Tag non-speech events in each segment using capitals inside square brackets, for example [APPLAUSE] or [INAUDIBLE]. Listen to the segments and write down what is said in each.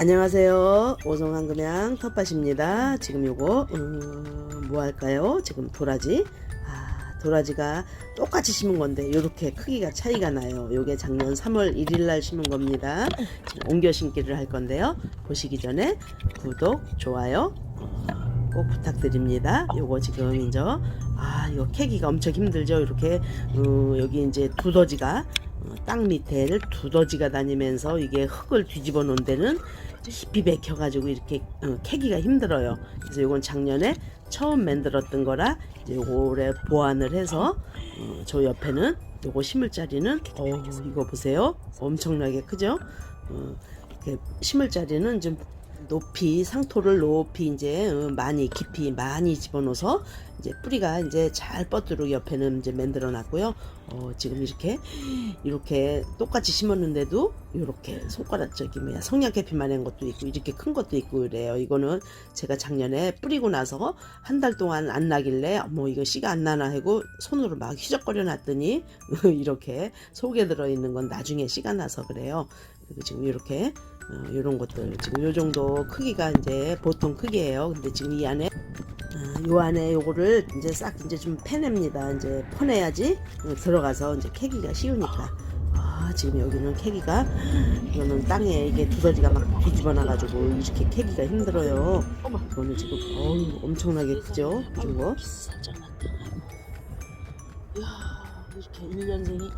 안녕하세요. 오송한 금양 텃밭입니다. 지금 요거 음, 뭐 할까요? 지금 도라지. 아, 도라지가 똑같이 심은 건데 요렇게 크기가 차이가 나요. 요게 작년 3월 1일 날 심은 겁니다. 지금 옮겨 심기를 할 건데요. 보시기 전에 구독, 좋아요 어, 꼭 부탁드립니다. 요거 지금 이제 아, 이거 캐기가 엄청 힘들죠. 이렇게 어, 여기 이제 두더지가 어, 땅 밑에를 두더지가 다니면서 이게 흙을 뒤집어 놓은 데는 깊이 bek혀가지고 이렇게 어, 캐기가 힘들어요. 그래서 이건 작년에 처음 만들었던 거라 이제 올해 보완을 해서 어, 저 옆에는 요거 심을 자리는 어 이거 보세요. 엄청나게 크죠? 어, 이렇게 심을 자리는 좀 높이 상토를 높이 이제 어, 많이 깊이 많이 집어넣어서 이제 뿌리가 이제 잘 뻗도록 옆에는 이제 만들어 놨고요. 어, 지금 이렇게 이렇게 똑같이 심었는데도 이렇게 손가락 저기 뭐야 성냥개피만 한 것도 있고 이렇게 큰 것도 있고 그래요. 이거는 제가 작년에 뿌리고 나서 한 달 동안 안 나길래 뭐 이거 씨가 안 나나 하고 손으로 막 휘적거려 놨더니 [LAUGHS] 이렇게 속에 들어 있는 건 나중에 씨가 나서 그래요. 그리고 지금 이렇게 어, 이런 것들 지금 요 정도 크기가 이제 보통 크기예요. 근데 지금 이 안에 어, 요 안에 요거를 이제 싹 이제 좀 패냅니다. 이제 퍼내야지 어, 들어가서 이제 캐기가 쉬우니까. 아 지금 여기는 캐기가 이거는 땅에 이게 두더지가 막 뒤집어 놔가지고 이렇게 캐기가 힘들어요. 이거는 지금 어우 엄청나게 크죠? 이런 거. 이야 이렇게 1년생이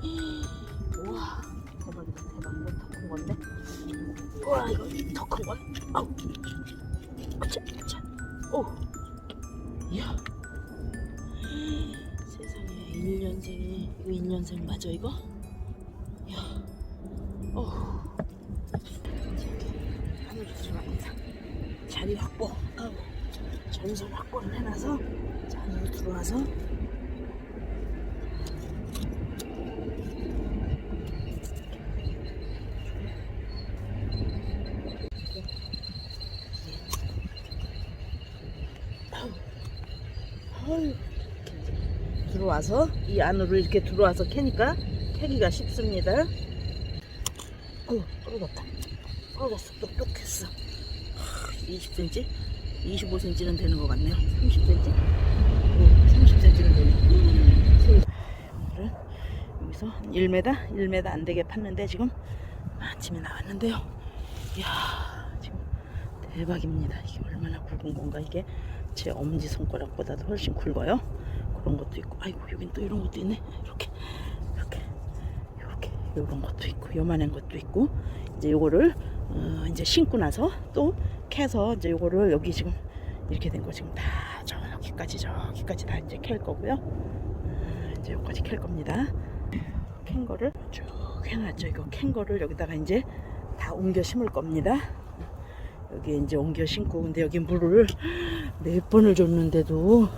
우와 대박이다 대박 이거 더큰 건데 우와 이거? 더 큰 건? 아우. 아차 아차. 오. 이야. 세상에 1년생이 이거 1년생 맞아 이거? 이야. 어. 하늘이 들어갑니다 자리 확보. 아우. 전선 확보를 해놔서 자 안으로 들어와서 아유, 들어와서 이 안으로 이렇게 들어와서 캐니까 캐기가 쉽습니다. 어, 떨어졌다. 떨어졌어. 똑똑했어. 20cm, 25cm는 되는 것 같네요. 30cm, 어, 30cm는 되네. 오늘은 여기서 1m, 1m 안 되게 팠는데 지금 아침에 나왔는데요. 이야, 지금 대박입니다. 이게 얼마나 굵은 건가 이게 제 엄지 손가락보다도 훨씬 굵어요. 그런 것도 있고, 아이고 여긴 또 이런 것도 있네. 이렇게 이렇게 이렇게 이런 것도 있고, 요만한 것도 있고, 이제 요거를 어, 이제 신고 나서 또 캐서 이제 요거를 여기 지금 이렇게 된 거 지금 다 저기까지 저기까지 다 이제 캘 거고요. 어, 이제 여기까지 캘 겁니다. 캔 거를 쭉 해놨죠. 이거 캔 거를 여기다가 이제 다 옮겨 심을 겁니다. 여기 이제 옮겨 심고 근데 여기 물을 몇 번을 줬는데도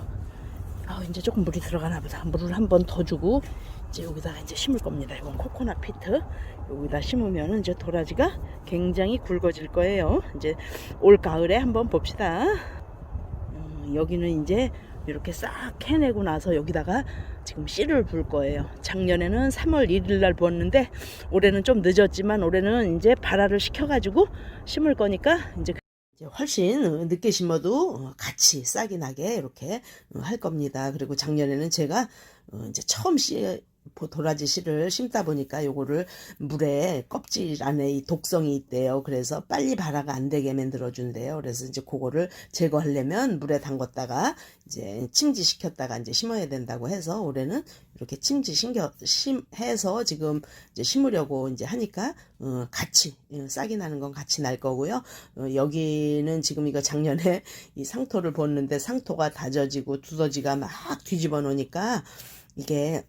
아 이제 조금 물이 들어가나 보다. 물을 한 번 더 주고 이제 여기다가 이제 심을 겁니다. 이건 코코넛 피트. 여기다 심으면 이제 도라지가 굉장히 굵어질 거예요. 이제 올 가을에 한번 봅시다. 음, 여기는 이제 이렇게 싹 캐내고 나서 여기다가 지금 씨를 불 거예요. 작년에는 3월 1일 날 부었는데 올해는 좀 늦었지만 올해는 이제 발화를 시켜가지고 심을 거니까 이제 훨씬 늦게 심어도 같이 싹이 나게 이렇게 할 겁니다. 그리고 작년에는 제가 어, 이제 처음 씨 도라지 씨를 심다 보니까 요거를 물에 껍질 안에 이 독성이 있대요. 그래서 빨리 발화가 안 되게 만들어 준대요. 그래서 이제 그거를 제거하려면 물에 담궜다가 이제 침지 시켰다가 이제 심어야 된다고 해서 올해는 이렇게 침지 신겨 심해서 지금 이제 심으려고 이제 하니까 어, 같이 어, 싹이 나는 건 같이 날 거고요. 어, 여기는 지금 이거 작년에 [LAUGHS] 이 상토를 봤는데 상토가 다져지고 두더지가 막 뒤집어 놓으니까 이게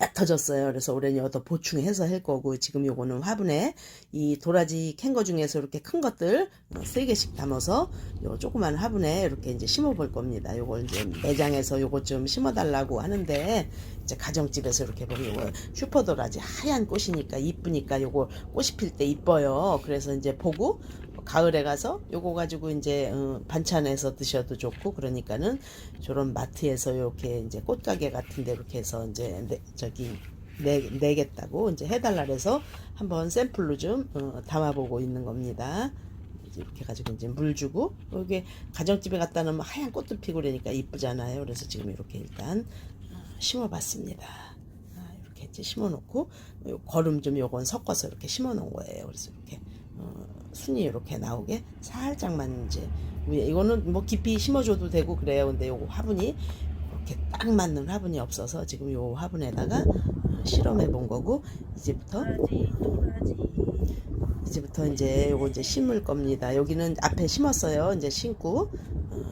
얕아졌어요. 그래서 올해는 여더 보충해서 할 거고 지금 요거는 화분에 이 도라지 캔 거 중에서 이렇게 큰 것들 어, 세 개씩 담아서 요 조그만 화분에 이렇게 이제 심어 볼 겁니다. 요걸 이제 매장에서 요거 좀 심어 달라고 하는데 이제 가정집에서 이렇게 보면 요거 슈퍼 도라지 하얀 꽃이니까 이쁘니까 요거 꽃이 필 때 이뻐요. 그래서 이제 보고 가을에 가서 요거 가지고 이제 어, 반찬해서 드셔도 좋고 그러니까는 저런 마트에서 이렇게 이제 꽃가게 같은데 이렇게 해서 이제 네, 저기 내, 내겠다고 이제 해달라 그래서 한번 샘플로 좀 어, 담아보고 있는 겁니다. 이렇게 해가지고 이제 물 주고 여기 가정집에 갖다 놓으면 하얀 꽃도 피고 그러니까 이쁘잖아요. 그래서 지금 이렇게 일단 어, 심어봤습니다. 아, 이렇게 이제 심어놓고 요 거름 좀 요건 섞어서 이렇게 심어놓은 거예요. 그래서 이렇게 어, 순이 이렇게 나오게 살짝만 이제 위에 이거는 뭐 깊이 심어줘도 되고 그래요. 근데 요거 화분이 이렇게 딱 맞는 화분이 없어서 지금 요 화분에다가 어, 실험해 본 거고 이제부터 이제부터 이제 요거 이제 심을 겁니다. 여기는 앞에 심었어요. 이제 심고 어,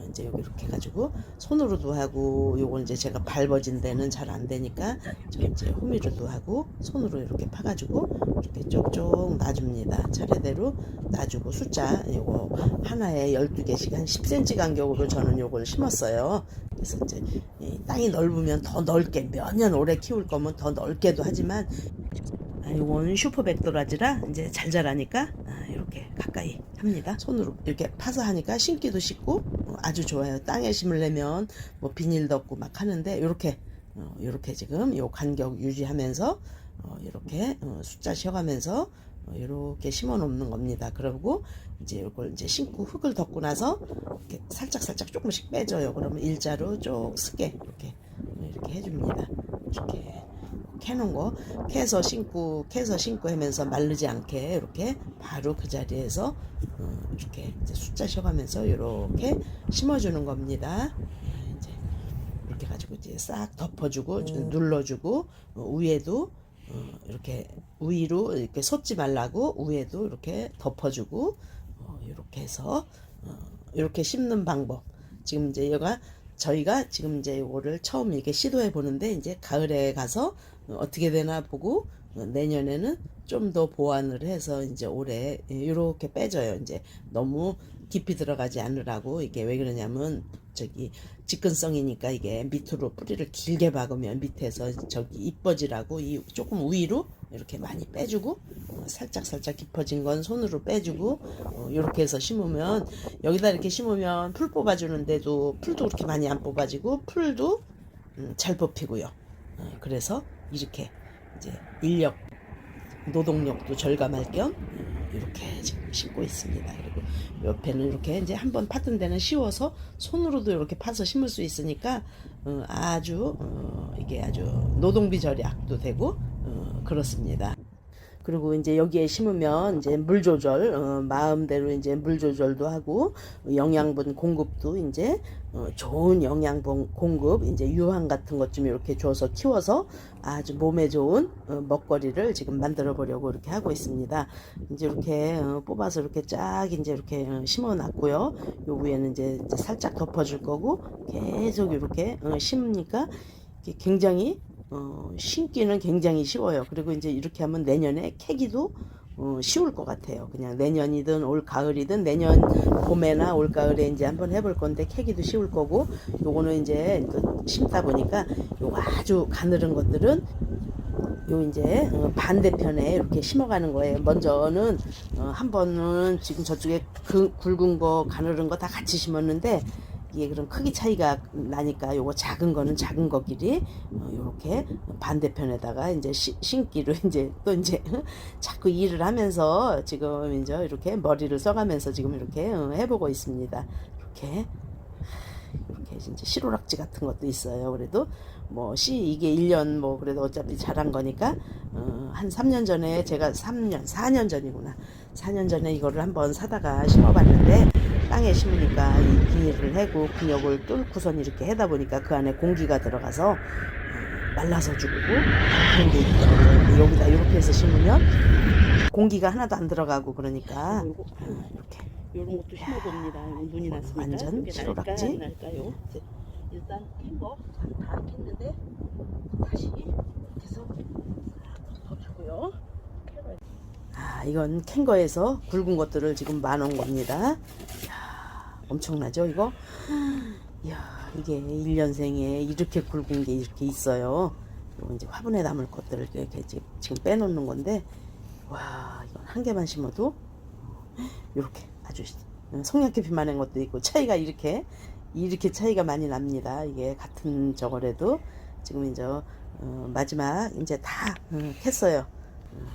이제 여기 이렇게 해가지고 손으로도 하고 요건 이제 제가 밟아진 데는 잘 안 되니까 저 이제 호미로도 하고 손으로 이렇게 파가지고 이렇게 쪽쪽 놔줍니다. 차례대로 놔주고 숫자 요거 하나에 12개씩 한 10cm 간격으로 저는 요걸 심었어요. 그래서 이제 이 땅이 넓으면 더 넓게 몇 년 오래 키울 거면 더 넓게도 하지만 아, 이건 슈퍼백도라지라 이제 잘 자라니까 아, 이렇게 가까이 합니다. 손으로 이렇게 파서 하니까 심기도 쉽고 어, 아주 좋아요. 땅에 심으려면 뭐 비닐 덮고 막 하는데 이렇게 어, 이렇게 지금 요 간격 유지하면서 어, 이렇게 어, 숫자 쉬어가면서 어, 이렇게 심어 놓는 겁니다. 그러고 이제 이걸 이제 심고 흙을 덮고 나서 이렇게 살짝 살짝 조금씩 빼줘요. 그러면 일자로 쭉 쓰게 이렇게 이렇게 해줍니다. 이렇게 캐놓은 거 캐서 심고 캐서 심고 하면서 마르지 않게 이렇게 바로 그 자리에서 어, 이렇게 숫자 쉬어가면서 이렇게 심어주는 겁니다. 예, 이제 이렇게 가지고 이제 싹 덮어주고 좀 눌러주고 어, 위에도 어, 이렇게 위로 이렇게 솟지 말라고 위에도 이렇게 덮어주고 어, 이렇게 해서 어, 이렇게 심는 방법. 지금 이제 얘가 저희가 지금 이제 이거를 처음 이렇게 시도해 보는데 이제 가을에 가서 어떻게 되나 보고 어, 내년에는 좀 더 보완을 해서 이제 올해 이렇게 빼줘요. 이제 너무 깊이 들어가지 않으라고 이게 왜 그러냐면 저기 직근성이니까 이게 밑으로 뿌리를 길게 박으면 밑에서 저기 이뻐지라고 이 조금 위로 이렇게 많이 빼주고 어, 살짝 살짝 깊어진 건 손으로 빼주고 어, 이렇게 해서 심으면 여기다 이렇게 심으면 풀 뽑아주는데도 풀도 그렇게 많이 안 뽑아지고 풀도 음, 잘 뽑히고요. 어, 그래서 이렇게 이제 인력 노동력도 절감할 겸 음, 이렇게 지금 심고 있습니다. 그리고 옆에는 이렇게 이제 한번 팠던 데는 쉬워서 손으로도 이렇게 파서 심을 수 있으니까 어, 아주 어, 이게 아주 노동비 절약도 되고 어, 그렇습니다. 그리고 이제 여기에 심으면 이제 물 조절 어, 마음대로 이제 물 조절도 하고 영양분 공급도 이제 어, 좋은 영양분 공급 이제 유황 같은 것 좀 이렇게 줘서 키워서 아주 몸에 좋은 어, 먹거리를 지금 만들어 보려고 이렇게 하고 있습니다. 이제 이렇게 어, 뽑아서 이렇게 쫙 이제 이렇게 어, 심어 놨고요. 요 위에는 이제, 이제 살짝 덮어줄 거고 계속 이렇게 어, 심으니까 굉장히 어, 심기는 굉장히 쉬워요. 그리고 이제 이렇게 하면 내년에 캐기도 어, 쉬울 것 같아요. 그냥 내년이든 올 가을이든 내년 봄에나 올 가을에 이제 한번 해볼 건데 캐기도 쉬울 거고 요거는 이제 그 심다 보니까 요거 아주 가늘은 것들은 요 이제 어, 반대편에 이렇게 심어가는 거예요. 먼저는 어, 한 번은 지금 저쪽에 그 굵은 거 가늘은 거 다 같이 심었는데 이게 그럼 크기 차이가 나니까 요거 작은 거는 작은 거끼리 어, 요렇게 반대편에다가 이제 시, 신기로 [LAUGHS] 이제 또 이제 [LAUGHS] 자꾸 일을 하면서 지금 이제 이렇게 머리를 써가면서 지금 이렇게 어, 해보고 있습니다. 이렇게 이렇게 이제 시로락지 같은 것도 있어요. 그래도 뭐시 이게 1년 뭐 그래도 어차피 잘한 거니까 어, 한 3년 전에 제가 3년 4년 전이구나. 4년 전에 이거를 한번 사다가 심어봤는데 땅에 심으니까 이 비닐을 해고 근육을 뚫고선 이렇게 해다 보니까 그 안에 공기가 들어가서 어, 말라서 죽고 그런 게 있더라고요. 여기다 이렇게 해서 심으면 공기가 하나도 안 들어가고 그러니까 요거, 어, 이렇게 요런 것도 심어봅니다. 눈이. 완전? 날까, 안 날까요? 이제 일단 캔거 다 캤는데 다시 주고요. 아 이건 캔 거에서 굵은 것들을 지금 만원 겁니다. 엄청나죠 이거? 이야 이게 1년생에 이렇게 굵은 게 이렇게 있어요. 이거 이제 화분에 담을 것들을 이렇게 지- 지금 빼놓는 건데 와 이건 한 개만 심어도 이렇게 아주 성냥개피만한 것도 있고 차이가 이렇게 이렇게 차이가 많이 납니다. 이게 같은 저거래도 지금 이제 어, 마지막 이제 다 어, 캤어요. 어,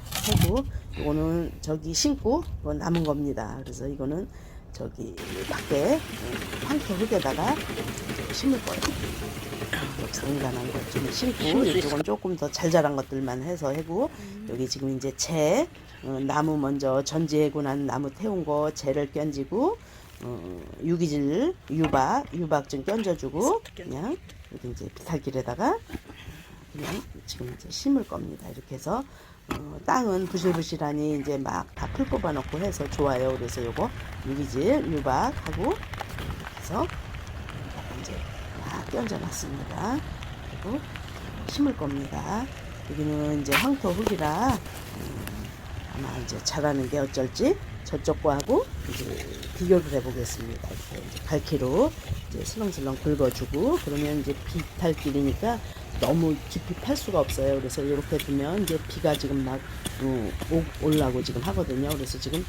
하고 이거는 저기 심고 이건 남은 겁니다. 그래서 이거는 저기 밖에 어, 황토 흙에다가 심을 거예요. 장간한 것좀 심고 이쪽은 조금 더 잘 자란 것들만 해서 하고 여기 지금 이제 채 어, 나무 먼저 전지해고 난 나무 태운 거 채를 껴지고 어, 유기질 유박 유박 좀 껴줘주고 그냥 여기 이제 비탈길에다가 그냥 지금 이제 심을 겁니다. 이렇게 해서 어, 땅은 부실부실하니 이제 막 다 풀 뽑아놓고 해서 좋아요. 그래서 요거 유기질 유박하고 해서 이제 막 껴져놨습니다. 그리고 심을 겁니다. 여기는 이제 황토 흙이라 음, 아마 이제 자라는 게 어쩔지 저쪽 거하고 이제 비교를 해보겠습니다. 이렇게 이제 갈키로 이제 슬렁슬렁 긁어주고 그러면 이제 비탈길이니까 너무 깊이 팔 수가 없어요. 그래서 이렇게 두면 이제 비가 지금 막 어, 오- 올라고 지금 하거든요. 그래서 지금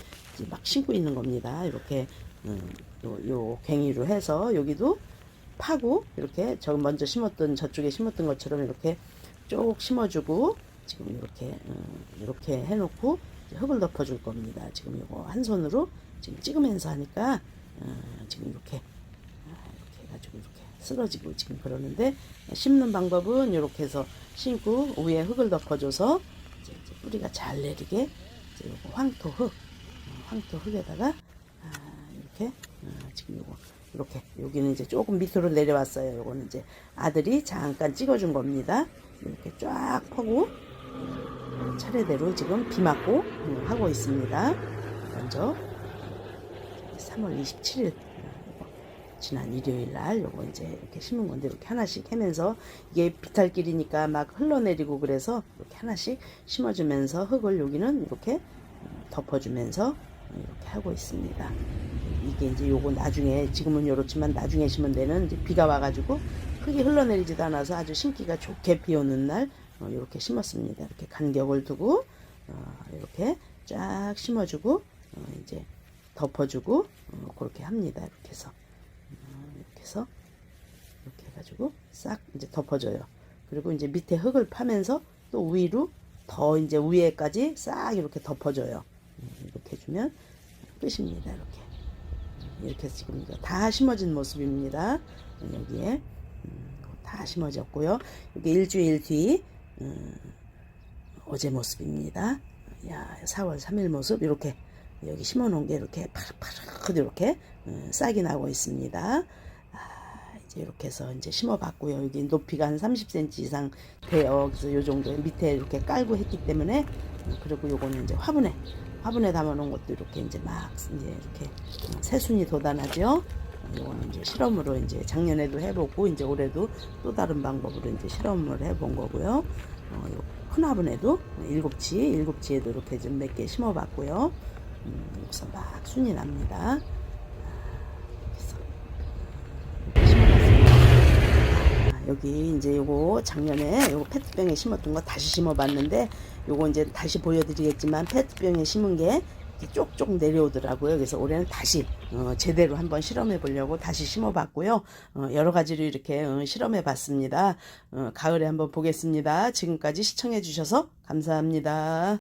막 심고 있는 겁니다. 이렇게 음, 요, 요 괭이로 해서 여기도 파고 이렇게 저 먼저 심었던 저쪽에 심었던 것처럼 이렇게 쭉 심어주고 지금 이렇게 음, 이렇게 해놓고 흙을 덮어줄 겁니다. 지금 이거 한 손으로 지금 찍으면서 하니까 어, 지금 이렇게 아, 이렇게 해가지고 이렇게 쓰러지고 지금 그러는데 심는 방법은 이렇게 해서 심고 위에 흙을 덮어줘서 이제, 이제 뿌리가 잘 내리게 황토 흙 어, 황토 흙에다가 아, 이렇게 어, 지금 요거 이렇게 여기는 이제 조금 밑으로 내려왔어요. 요거는 이제 아들이 잠깐 찍어준 겁니다. 이렇게 쫙 퍼고 차례대로 지금 비 맞고 음, 하고 있습니다. 먼저 3월 27일 지난 일요일 날 요거 이제 이렇게 심은 건데 이렇게 하나씩 해면서 이게 비탈길이니까 막 흘러내리고 그래서 이렇게 하나씩 심어주면서 흙을 여기는 이렇게 음, 덮어주면서 이렇게 하고 있습니다. 이게 이제 요거 나중에 지금은 요렇지만 나중에 심은 데는 이제 비가 와가지고 흙이 흘러내리지도 않아서 아주 심기가 좋게 비 오는 날 어, 이렇게 심었습니다. 이렇게 간격을 두고 어, 이렇게 쫙 심어주고 어, 이제 덮어주고 어, 그렇게 합니다. 이렇게 해서 어, 해서 이렇게 해가지고 싹 이제 덮어줘요. 그리고 이제 밑에 흙을 파면서 또 위로 더 이제 위에까지 싹 이렇게 덮어줘요. 음, 이렇게 해주면 끝입니다. 이렇게 이렇게 해서 지금 다 심어진 모습입니다. 여기에 음, 다 심어졌고요. 이게 일주일 뒤 음, 어제 모습입니다. 야, 4월 3일 모습 이렇게 여기 심어놓은 게 이렇게 파릇파릇 이렇게 음, 싹이 나고 있습니다. 이렇게 해서 이제 심어봤고요. 여기 높이가 한 30cm 이상 돼요. 그래서 요 정도 밑에 이렇게 깔고 했기 때문에 음, 그리고 요거는 이제 화분에 화분에 담아놓은 것도 이렇게 이제 막 이제 이렇게 어, 새순이 돋아나죠. 어, 요거는 이제 실험으로 이제 작년에도 해보고 이제 올해도 또 다른 방법으로 이제 실험을 해본 거고요. 어, 요큰 화분에도 일곱치 일곱치에도 이렇게 좀 몇 개 심어봤고요. 음, 여기서 막 순이 납니다. 그래서 이렇게 심어봤습니다. 아, 여기 이제 요거 작년에 요거 페트병에 심었던 거 다시 심어봤는데 요거 이제 다시 보여드리겠지만 페트병에 심은 게 쪽쪽 내려오더라고요. 그래서 올해는 다시 어, 제대로 한번 실험해 보려고 다시 심어봤고요. 어, 여러 가지로 이렇게 어, 실험해 봤습니다. 어, 가을에 한번 보겠습니다. 지금까지 시청해 주셔서 감사합니다.